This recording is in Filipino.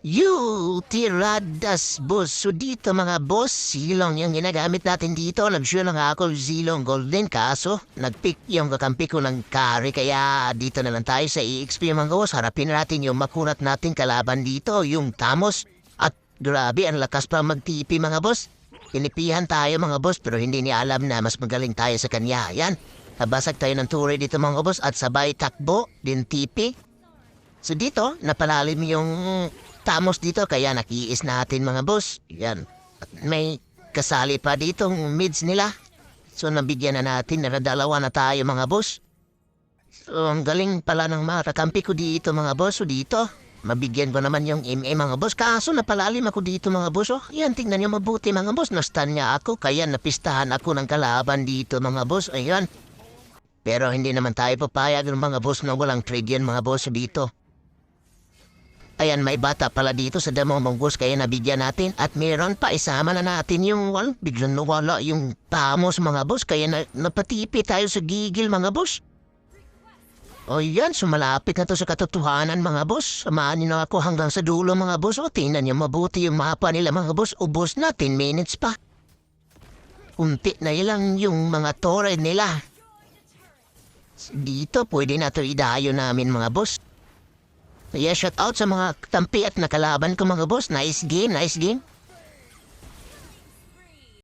You, tiradas boss. So dito mga boss, silong yung ginagamit natin dito. Nag-sure lang ako silong golden kaso. Nag-pick yung kakampi ko ng carry kaya dito na lang tayo sa EXP mga boss. Harapin natin yung makunat natin kalaban dito, yung Tamos. At grabe, ang lakas pa mag-TP mga boss. Pinipihan tayo mga boss pero hindi niya alam na mas magaling tayo sa kanya. Yan, nabasag tayo ng turi dito mga boss at sabay takbo, din TP. So dito, napalalim yung tamos dito kaya nakiis natin mga boss. Yan. At may kasali pa ditong mids nila. So nabigyan na natin na dalawa na tayo mga boss. So ang galing pala ng mga kakampi ko dito mga boss. So dito, mabigyan ko naman yung MA mga boss. Kaso napalalim ako dito mga boss. Oh, yan, tingnan niyo mabuti mga boss. Nastan niya ako kaya napistahan ako ng kalaban dito mga boss. Ayan. Pero hindi naman tayo papayag ng mga boss na walang trade yan mga boss dito. Ayan, may bata pala dito sa damang monggos kaya nabigyan natin. At meron pa, isama na natin yung, well, biglang nawala yung tamos mga boss. Kaya na, napatipi tayo sa gigil mga boss. O yan, sumalapit na to sa katotohanan mga boss. Samahan niyo na ako hanggang sa dulo mga boss. O tingnan niyo mabuti yung mapa nila mga boss. Ubos na, 10 minutes pa. Unti na ilang yung mga tore nila. Dito, pwede na to idayo namin mga boss. Kaya shout out sa mga tampi at nakalaban ko mga boss. Nice game, nice game.